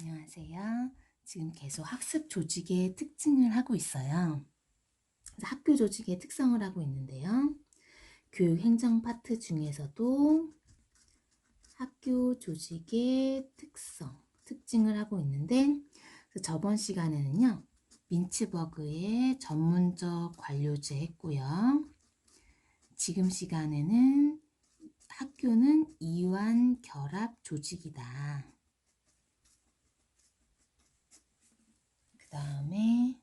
안녕하세요. 지금 계속 학습 조직의 특징을 하고 있어요. 학교 조직의 특성을 하고 있는데요. 교육 행정 파트 중에서도 학교 조직의 특성, 특징을 하고 있는데 저번 시간에는요. 민츠버그의 전문적 관료제 했고요. 지금 시간에는 학교는 이완 결합 조직이다. 다음에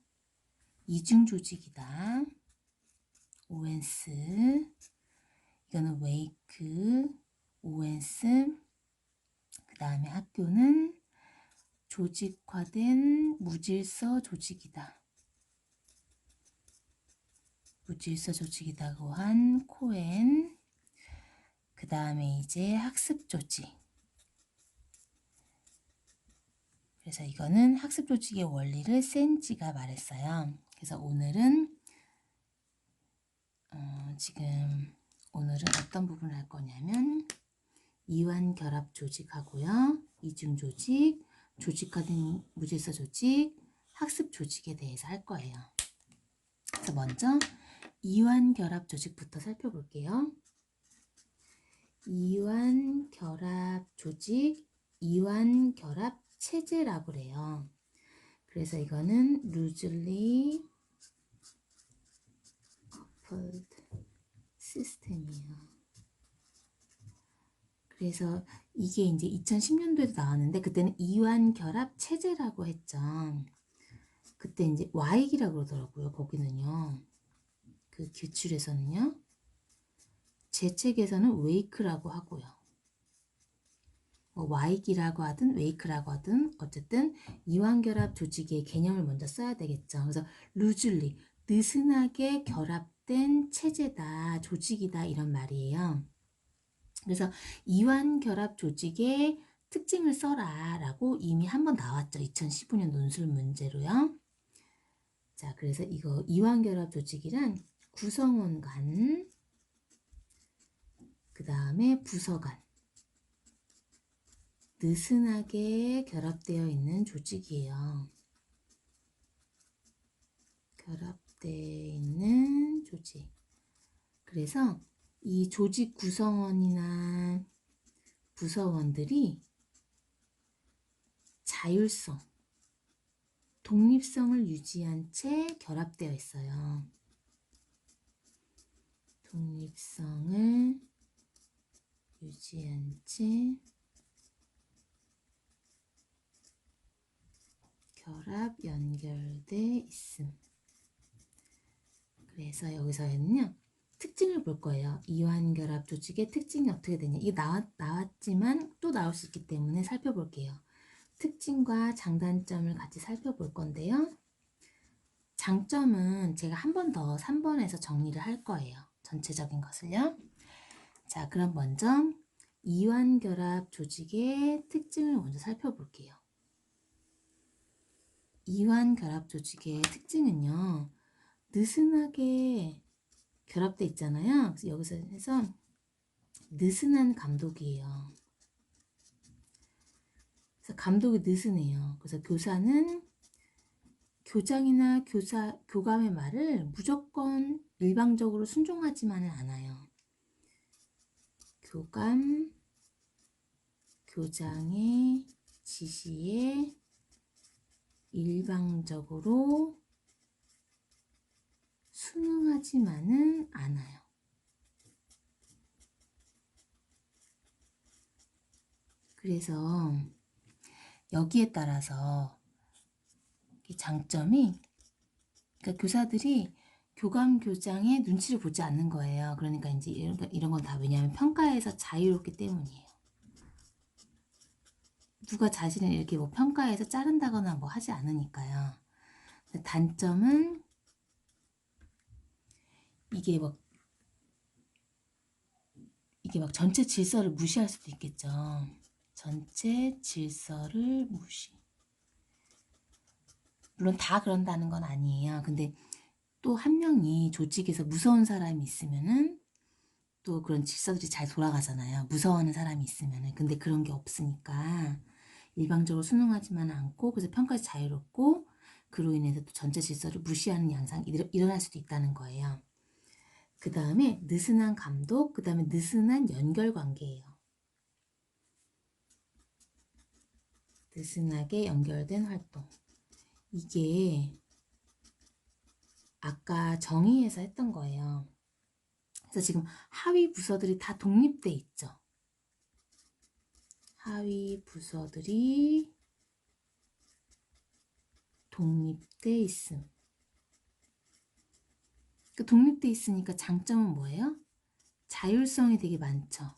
이중 조직이다. 오웬스 이거는 웨이크 오웬스 그 다음에 학교는 조직화된 무질서 조직이다. 무질서 조직이다고 한 코엔 그 다음에 이제 학습 조직 그래서 이거는 학습 조직의 원리를 센지가 말했어요. 그래서 오늘은 어, 지금 오늘은 어떤 부분을 할 거냐면 이완 결합 조직하고요. 이중 조직, 조직화된 무질서 조직, 학습 조직에 대해서 할 거예요. 그래서 먼저 이완 결합 조직부터 살펴볼게요. 이완 결합 조직, 이완 결합 체제라고 그래요. 그래서 이거는 loosely coupled system이에요. 그래서 이게 이제 2010년도에도 나왔는데 그때는 이완 결합 체제라고 했죠. 그때 이제 와익이라고 그러더라고요. 거기는요. 그 규칙에서는요. 제 책에서는 웨이크라고 하고요. 뭐 와익이라고 하든 웨이크라고 하든 어쨌든 이완결합 조직의 개념을 먼저 써야 되겠죠. 그래서 루즐리 느슨하게 결합된 체제다, 조직이다 이런 말이에요. 그래서 이완결합 조직의 특징을 써라 라고 이미 한 번 나왔죠. 2015년 논술 문제로요. 자, 그래서 이거 이완결합 조직이란 구성원 간, 그 다음에 부서 간, 느슨하게 결합되어 있는 조직이에요. 결합되어 있는 조직. 그래서 이 조직 구성원이나 부서원들이 자율성, 독립성을 유지한 채 결합되어 있어요. 독립성을 유지한 채 결합 연결돼 있음. 그래서 여기서는요 특징을 볼 거예요. 이완결합 조직의 특징이 어떻게 되냐. 이게 나왔, 나왔지만 또 나올 수 있기 때문에 살펴볼게요. 특징과 장단점을 같이 살펴볼 건데요. 장점은 제가 한 번 더 3번에서 정리를 할 거예요. 전체적인 것을요. 자, 그럼 먼저 이완결합 조직의 특징을 먼저 살펴볼게요. 이완 결합 조직의 특징은요. 느슨하게 결합돼 있잖아요. 그래서 여기서 느슨한 감독이에요. 그래서 감독이 느슨해요. 그래서 교사는 교장이나 교사 교감의 말을 무조건 일방적으로 순종하지만은 않아요. 교감 교장의 지시에 일방적으로 순응하지만은 않아요. 그래서 여기에 따라서 이 장점이 그러니까 교사들이 교감 교장의 눈치를 보지 않는 거예요. 그러니까 이제 이런, 이런 건 다 왜냐하면 평가에서 자유롭기 때문이에요. 누가 자신을 이렇게 뭐 평가해서 자른다거나 뭐 하지 않으니까요. 단점은 이게 막 이게 막 전체 질서를 무시할 수도 있겠죠. 전체 질서를 무시. 물론 다 그런다는 건 아니에요. 근데 또 한 명이 조직에서 무서운 사람이 있으면은 또 그런 질서들이 잘 돌아가잖아요. 무서워하는 사람이 있으면은. 근데 그런 게 없으니까 일방적으로 순응하지만 않고 그래서 평가에서 자유롭고 그로 인해서 또 전체 질서를 무시하는 양상이 일- 일어날 수도 있다는 거예요. 그 다음에 느슨한 감독, 그 다음에 느슨한 연결 관계예요. 느슨하게 연결된 활동. 이게 아까 정의에서 했던 거예요. 그래서 지금 하위 부서들이 다 독립돼 있죠. 하위 부서들이 독립돼 있음. 그 독립돼 있으니까 장점은 뭐예요? 자율성이 되게 많죠.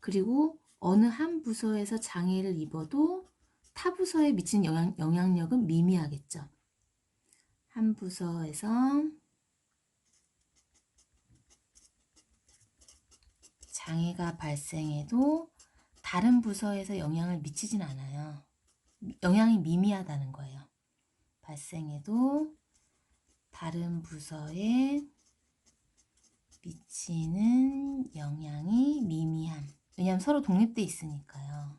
그리고 어느 한 부서에서 장애를 입어도 타 부서에 미치는 영향, 영향력은 미미하겠죠. 한 부서에서 장애가 발생해도 다른 부서에서 영향을 미치진 않아요. 영향이 미미하다는 거예요. 발생해도 다른 부서에 미치는 영향이 미미함. 왜냐하면 서로 독립돼 있으니까요.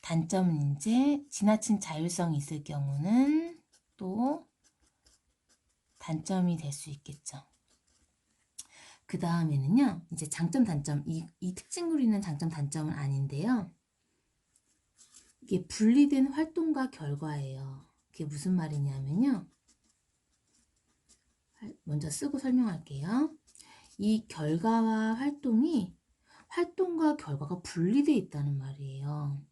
단점은 이제 지나친 자율성이 있을 경우는 또 단점이 될 수 있겠죠. 그 다음에는요, 이제 장점, 단점. 이, 이 특징으로 있는 장점, 단점은 아닌데요. 이게 분리된 활동과 결과예요. 그게 무슨 말이냐면요. 먼저 쓰고 설명할게요. 이 결과와 활동이 활동과 결과가 분리되어 있다는 말이에요.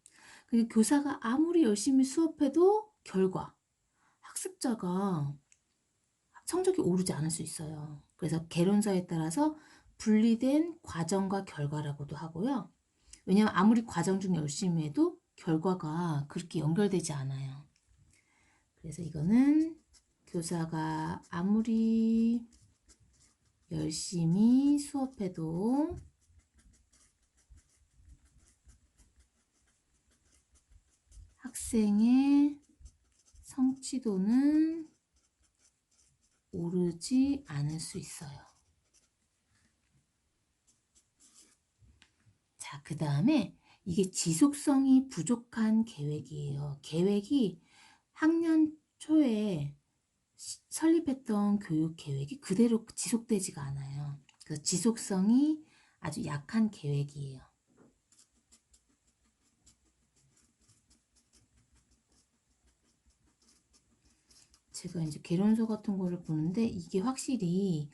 그 교사가 아무리 열심히 수업해도 결과, 학습자가 성적이 오르지 않을 수 있어요. 그래서 개론서에 따라서 분리된 과정과 결과라고도 하고요. 왜냐하면 아무리 과정 중 열심히 해도 결과가 그렇게 연결되지 않아요. 그래서 이거는 교사가 아무리 열심히 수업해도 학생의 성취도는 오르지 않을 수 있어요. 자, 그 다음에 이게 지속성이 부족한 계획이에요. 계획이 학년 초에 시- 설립했던 교육 계획이 그대로 지속되지가 않아요. 그래서 지속성이 아주 약한 계획이에요. 제가 이제 개론서 같은 거를 보는데 이게 확실히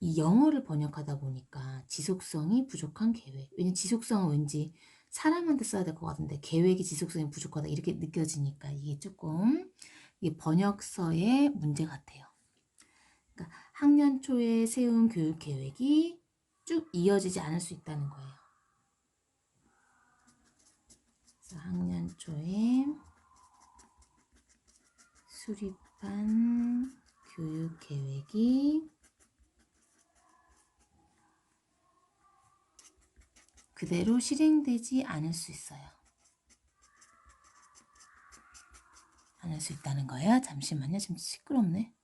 이 영어를 번역하다 보니까 지속성이 부족한 계획. 왜냐면 지속성은 왠지 사람한테 써야 될 것 같은데 계획이 지속성이 부족하다 이렇게 느껴지니까 이게 조금 이게 번역서의 문제 같아요. 그러니까 학년 초에 세운 교육 계획이 쭉 이어지지 않을 수 있다는 거예요. 그래서 학년 초에 수립 한 교육 계획이 그대로 실행되지 않을 수 있어요. 않을 수 있다는 거예요. 잠시만요. 좀 시끄럽네.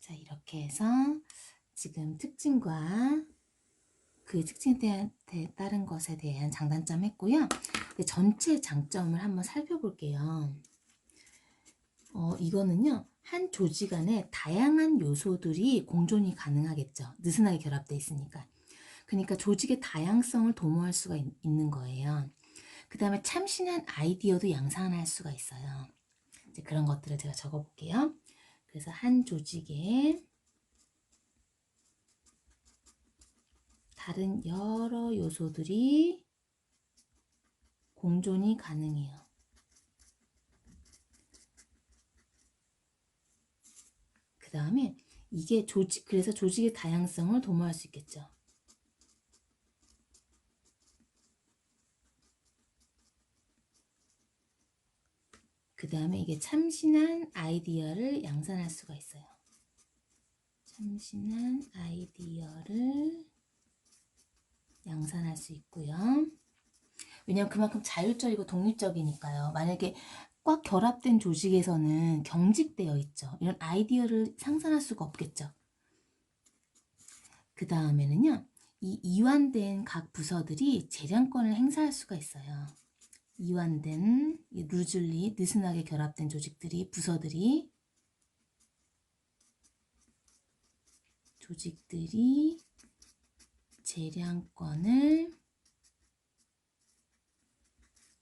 자, 이렇게 해서 지금 특징과 그 특징에 대한, 대- 따른 것에 대한 장단점 했고요. 전체 장점을 한번 살펴볼게요. 어, 이거는요, 한 조직 안에 다양한 요소들이 공존이 가능하겠죠. 느슨하게 결합되어 있으니까. 그러니까 조직의 다양성을 도모할 수가 있, 는 거예요. 그 다음에 참신한 아이디어도 양산할 수가 있어요. 이제 그런 것들을 제가 적어볼게요. 그래서 한 조직에 다른 여러 요소들이 공존이 가능해요. 그 다음에 이게 조직, 그래서 조직의 다양성을 도모할 수 있겠죠. 그 다음에 이게 참신한 아이디어를 양산할 수가 있어요. 참신한 아이디어를 양산할 수 있고요. 왜냐하면 그만큼 자율적이고 독립적이니까요. 만약에 꽉 결합된 조직에서는 경직되어 있죠. 이런 아이디어를 상상할 수가 없겠죠. 그 다음에는요. 이 이완된 각 부서들이 재량권을 행사할 수가 있어요. 이완된 이 루즐리 느슨하게 결합된 조직들이 부서들이 조직들이 재량권을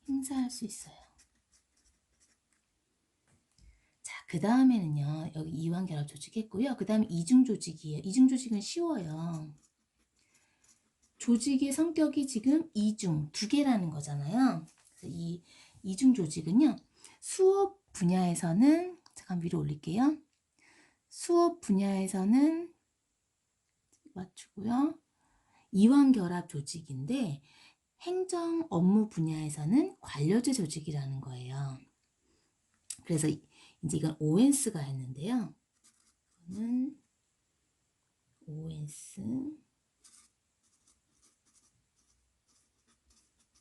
행사할 수 있어요. 자, 그 다음에는요, 여기 이완 결합 조직 했고요. 그 다음에 이중 조직이에요. 이중 조직은 쉬워요. 조직의 성격이 지금 이중, 두 개라는 거잖아요. 이 이중 조직은요, 수업 분야에서는, 잠깐 위로 올릴게요. 수업 분야에서는 맞추고요. 이완 결합 조직인데, 행정 업무 분야에서는 관료제 조직이라는 거예요. 그래서 이- 이제 이건 오웬스가 했는데요. 이거는 오웬스.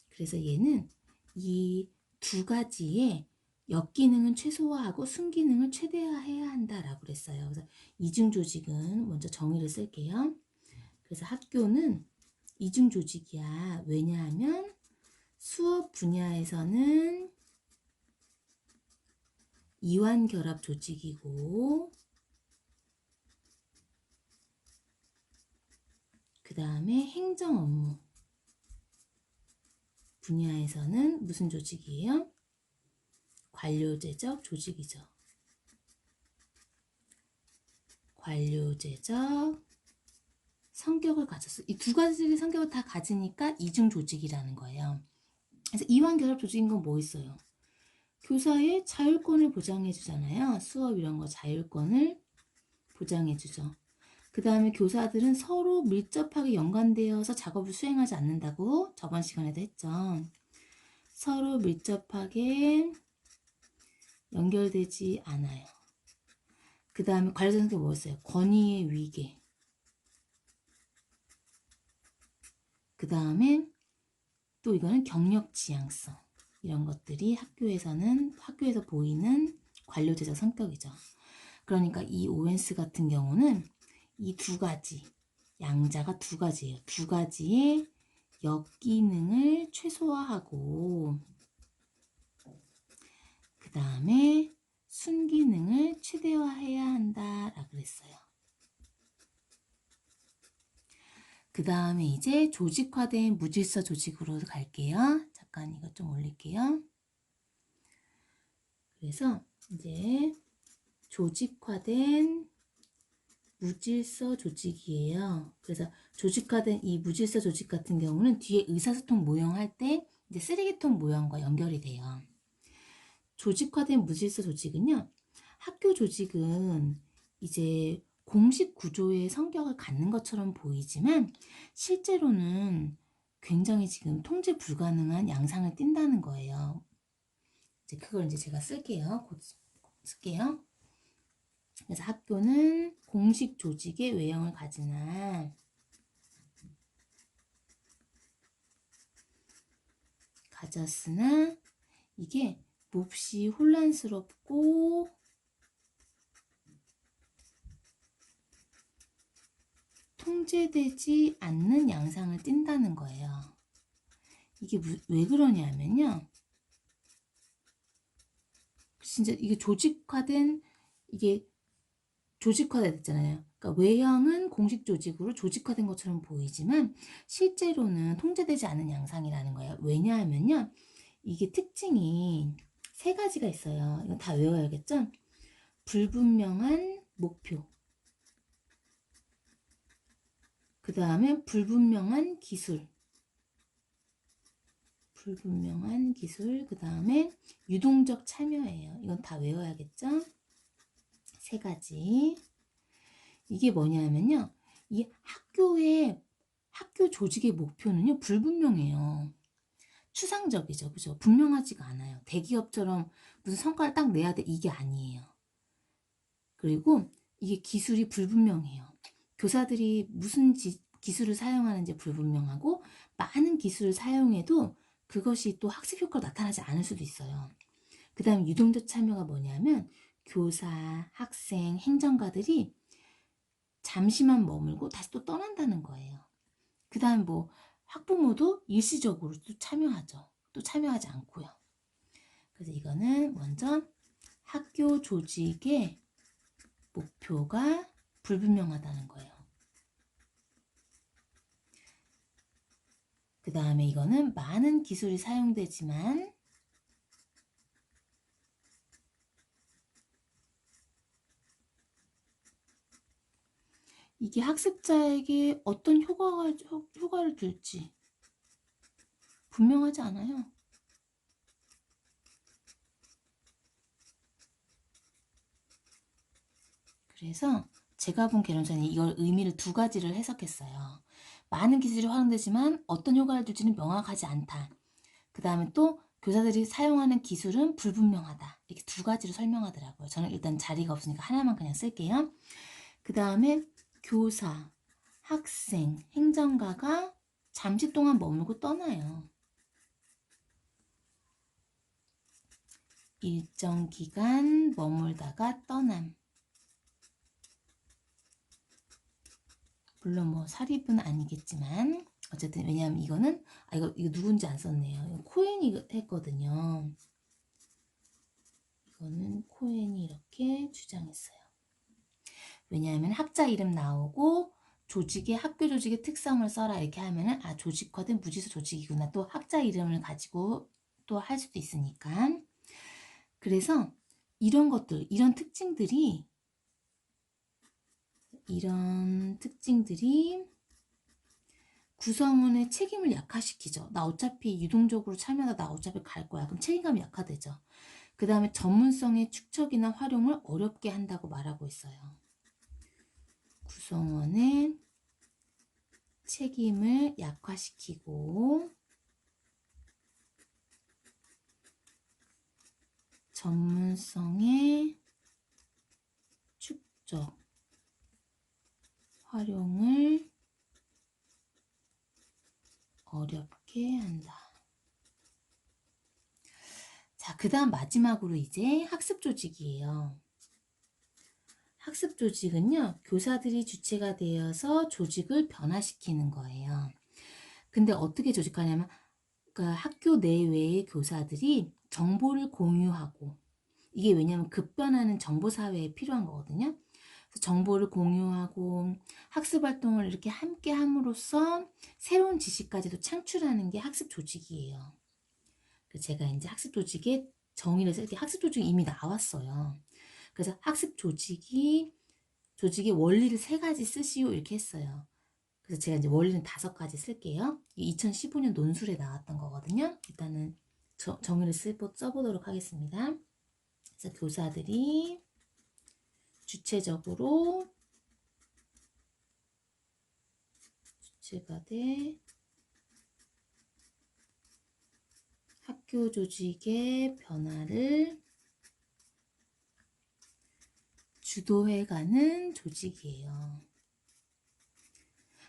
그래서 얘는 이 두 가지의 역기능은 최소화하고 순기능을 최대화해야 한다라고 그랬어요. 그래서 이중 조직은 먼저 정의를 쓸게요. 그래서 학교는 이중 조직이야. 왜냐하면 수업 분야에서는 이완 결합 조직이고 그 다음에 행정 업무 분야에서는 무슨 조직이에요? 관료제적 조직이죠. 관료제적 성격을 가졌어. 이 두 가지의 성격을 다 가지니까 이중 조직이라는 거예요. 그래서 이완 결합 조직인 건 뭐 있어요? 교사의 자율권을 보장해 주잖아요. 수업 이런 거 자율권을 보장해 주죠. 그 다음에 교사들은 서로 밀접하게 연관되어서 작업을 수행하지 않는다고 저번 시간에도 했죠. 서로 밀접하게 연결되지 않아요. 그 다음에 관리자 성격 뭐였어요? 권위의 위계. 그 다음에 또 이거는 경력 지향성. 이런 것들이 학교에서는 학교에서 보이는 관료제적 성격이죠. 그러니까 이 오웬스 같은 경우는 이 두 가지 양자가 두 가지예요. 두 가지의 역기능을 최소화하고 그 다음에 순기능을 최대화해야 한다라고 그랬어요. 그 다음에 이제 조직화된 무질서 조직으로 갈게요. 잠깐 이것 좀 올릴게요. 그래서 이제 조직화된 무질서 조직이에요. 그래서 조직화된 이 무질서 조직 같은 경우는 뒤에 의사소통 모형 할 때 이제 쓰레기통 모형과 연결이 돼요. 조직화된 무질서 조직은요. 학교 조직은 이제 공식 구조의 성격을 갖는 것처럼 보이지만 실제로는 굉장히 지금 통제 불가능한 양상을 띈다는 거예요. 이제 그걸 이제 제가 쓸게요. 곧 쓸게요. 그래서 학교는 공식 조직의 외형을 가지나 가졌으나 이게 몹시 혼란스럽고 통제되지 않는 양상을 띈다는 거예요. 이게 무- 왜 그러냐면요. 진짜 이게 조직화된 이게 조직화됐잖아요. 그러니까 외형은 공식 조직으로 조직화된 것처럼 보이지만 실제로는 통제되지 않은 양상이라는 거예요. 왜냐하면요. 이게 특징이 세 가지가 있어요. 이거 다 외워야겠죠? 불분명한 목표. 그 다음에 불분명한 기술. 불분명한 기술. 그 다음에 유동적 참여예요. 이건 다 외워야겠죠? 세 가지. 이게 뭐냐면요. 이 학교의 학교 조직의 목표는요. 불분명해요. 추상적이죠. 그죠? 분명하지가 않아요. 대기업처럼 무슨 성과를 딱 내야 돼. 이게 아니에요. 그리고 이게 기술이 불분명해요. 교사들이 무슨 지- 기술을 사용하는지 불분명하고 많은 기술을 사용해도 그것이 또 학습 효과가 나타나지 않을 수도 있어요. 그 다음 유동적 참여가 뭐냐면 교사, 학생, 행정가들이 잠시만 머물고 다시 또 떠난다는 거예요. 그 다음 뭐 학부모도 일시적으로 또 참여하죠. 또 참여하지 않고요. 그래서 이거는 먼저 학교 조직의 목표가 불분명하다는 거예요. 그 다음에 이거는 많은 기술이 사용되지만 이게 학습자에게 어떤 효과가, 효- 효과를 줄지 분명하지 않아요. 그래서 제가 본 개론서는 이걸 의미를 두 가지를 해석했어요. 많은 기술이 활용되지만 어떤 효과를 줄지는 명확하지 않다. 그 다음에 또 교사들이 사용하는 기술은 불분명하다. 이렇게 두 가지로 설명하더라고요. 저는 일단 자리가 없으니까 하나만 그냥 쓸게요. 그 다음에 교사, 학생, 행정가가 잠시 동안 머물고 떠나요. 일정 기간 머물다가 떠남. 물론 뭐 사립은 아니겠지만 어쨌든 왜냐하면 이거는 아 이거 이거 누군지 안 썼네요. 코엔이 했거든요. 이거는 코엔이 이렇게 주장했어요. 왜냐하면 학자 이름 나오고 조직의 학교 조직의 특성을 써라 이렇게 하면은 아 조직화된 무지서 조직이구나 또 학자 이름을 가지고 또 할 수도 있으니까 그래서 이런 것들 이런 특징들이 이런 특징들이 구성원의 책임을 약화시키죠. 나 어차피 유동적으로 참여하다 나 어차피 갈 거야. 그럼 책임감이 약화되죠. 그 다음에 전문성의 축적이나 활용을 어렵게 한다고 말하고 있어요. 구성원의 책임을 약화시키고 전문성의 축적 활용을 어렵게 한다. 자, 그 다음 마지막으로 이제 학습 조직이에요. 학습 조직은요, 교사들이 주체가 되어서 조직을 변화시키는 거예요. 근데 어떻게 조직하냐면, 그러니까 학교 내외의 교사들이 정보를 공유하고, 이게 왜냐하면 급변하는 정보 사회에 필요한 거거든요. 그래서 정보를 공유하고 학습 활동을 이렇게 함께 함으로써 새로운 지식까지도 창출하는 게 학습 조직이에요. 그래서 제가 이제 학습 조직의 정의를 쓸 때 학습 조직이 이미 나왔어요. 그래서 학습 조직이 조직의 원리를 세 가지 쓰시오 이렇게 했어요. 그래서 제가 이제 원리는 다섯 가지 쓸게요. 2015년 논술에 나왔던 거거든요. 일단은 저, 정의를 쓰, 써보도록 하겠습니다. 그래서 교사들이 주체적으로 주체가 돼 학교 조직의 변화를 주도해가는 조직이에요.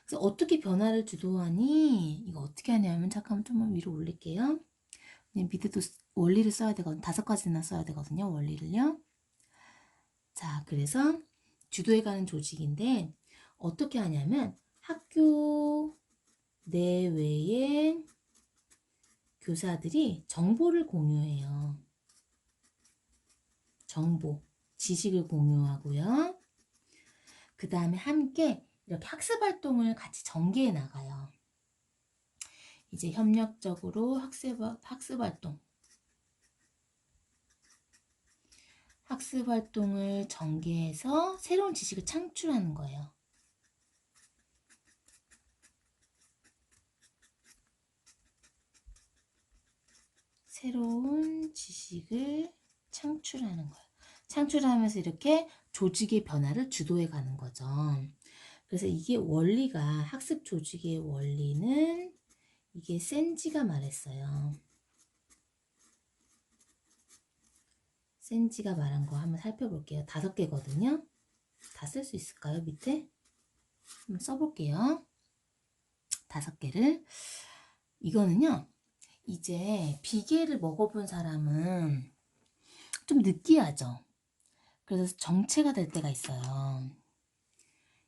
그래서 어떻게 변화를 주도하니? 이거 어떻게 하냐면 잠깐만 좀만 위로 올릴게요. 밑에도 원리를 써야 되거든요. 다섯 가지나 써야 되거든요. 원리를요. 자, 그래서 주도해 가는 조직인데 어떻게 하냐면 학교 내외의 교사들이 정보를 공유해요. 정보, 지식을 공유하고요. 그 다음에 함께 이렇게 학습 활동을 같이 전개해 나가요. 이제 협력적으로 학습, 학습 학습 활동을 전개해서 새로운 지식을 창출하는 거예요. 새로운 지식을 창출하는 거예요. 창출하면서 이렇게 조직의 변화를 주도해 가는 거죠. 그래서 이게 원리가 학습 조직의 원리는 이게 센지가 말했어요. 센지가 말한 거 한번 살펴볼게요. 다섯 개거든요. 다 쓸 수 있을까요? 밑에? 한번 써볼게요. 다섯 개를. 이거는요. 이제 비계를 먹어본 사람은 좀 느끼하죠. 그래서 정체가 될 때가 있어요.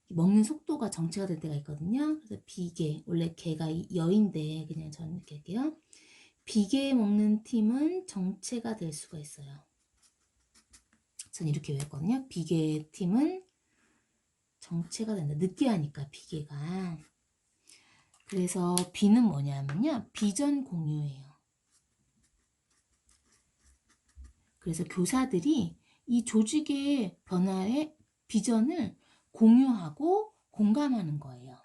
먹는 속도가 정체가 될 때가 있거든요. 그래서 비계 원래 개가 이- 여인데 그냥 저는 이렇게 할게요. 비계 먹는 팀은 정체가 될 수가 있어요. 전 이렇게 외웠거든요. 비계 팀은 정체가 된다. 늦게 하니까 비계가. 그래서 비는 뭐냐면요. 비전 공유예요. 그래서 교사들이 이 조직의 변화의 비전을 공유하고 공감하는 거예요.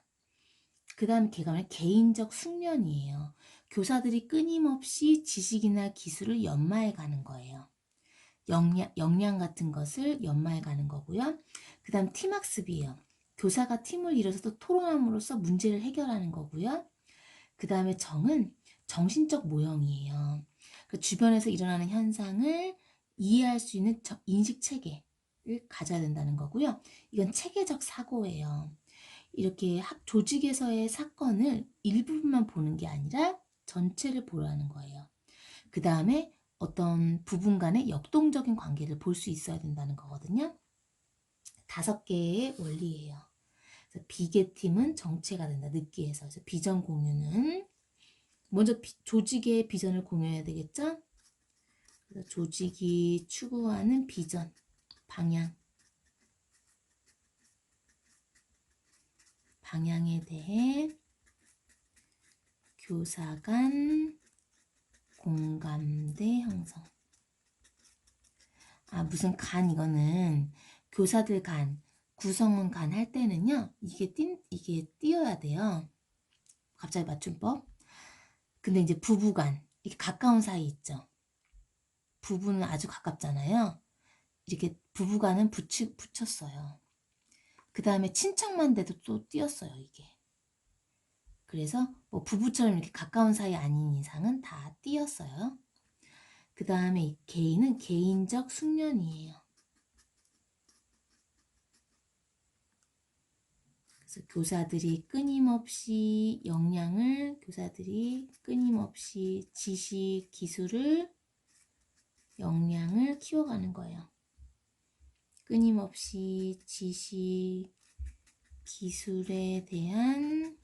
그 다음에 개감의 개인적 숙련이에요. 교사들이 끊임없이 지식이나 기술을 연마해 가는 거예요. 역량, 역량 같은 것을 연마해 가는 거고요. 그 다음 팀학습이에요. 교사가 팀을 이뤄서 토론함으로써 문제를 해결하는 거고요. 그 다음에 정은 정신적 모형이에요. 그 주변에서 일어나는 현상을 이해할 수 있는 저- 인식 체계를 가져야 된다는 거고요. 이건 체계적 사고예요. 이렇게 학 조직에서의 사건을 일부분만 보는 게 아니라 전체를 보라는 거예요. 그 다음에 어떤 부분 간의 역동적인 관계를 볼 수 있어야 된다는 거거든요. 다섯 개의 원리예요. 비계팀은 정체가 된다. 느끼해서. 그래서 비전 공유는 먼저 비- 조직의 비전을 공유해야 되겠죠? 그래서 조직이 추구하는 비전, 방향, 방향에 대해 교사 간 공감대 형성. 아, 무슨 간 이거는 교사들 간, 구성원 간 할 때는요. 이게 띈 이게 띄어야 돼요. 갑자기 맞춤법. 근데 이제 부부 간 이렇게 가까운 사이 있죠. 부부는 아주 가깝잖아요. 이렇게 부부 간은 붙이, 붙였어요. 그 다음에 친척만 돼도 또 띄었어요, 이게. 그래서 뭐 부부처럼 이렇게 가까운 사이 아닌 이상은 다 띄었어요. 그 다음에 이 개인은 개인적 숙련이에요. 그래서 교사들이 끊임없이 역량을, 교사들이 끊임없이 지식, 기술을, 역량을 키워가는 거예요. 끊임없이 지식, 기술에 대한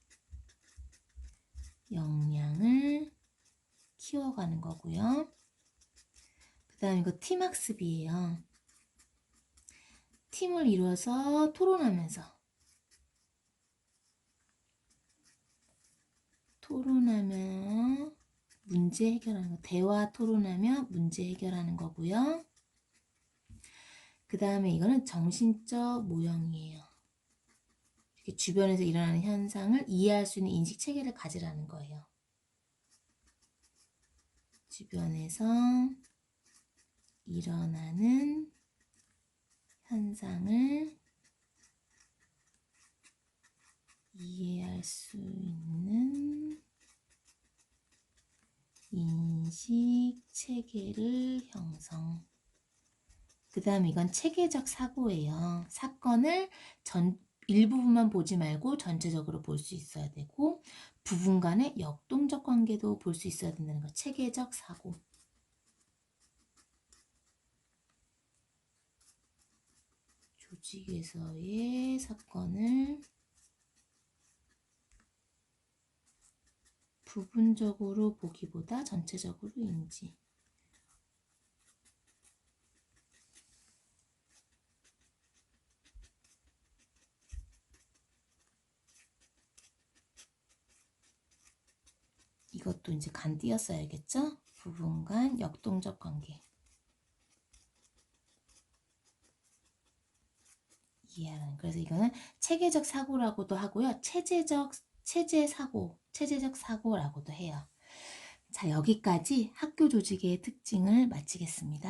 역량을 키워가는 거고요. 그 다음 이거 팀학습이에요. 팀을 이루어서 토론하면서 토론하며 문제 해결하는 거. 대화 토론하며 문제 해결하는 거고요. 그 다음에 이거는 정신적 모형이에요. 주변에서 일어나는 현상을 이해할 수 있는 인식 체계를 가지라는 거예요. 주변에서 일어나는 현상을 이해할 수 있는 인식 체계를 형성. 그 다음 이건 체계적 사고예요. 사건을 전 일부분만 보지 말고 전체적으로 볼 수 있어야 되고 부분 간의 역동적 관계도 볼 수 있어야 된다는 거. 체계적 사고. 조직에서의 사건을 부분적으로 보기보다 전체적으로 인지. 이것도 이제 간 띄었어야겠죠? 부분 간 역동적 관계. 이해하는. 그래서 이거는 체계적 사고라고도 하고요. 체제적 체제 사고, 체제적 사고라고도 해요. 자, 여기까지 학교 조직의 특징을 마치겠습니다.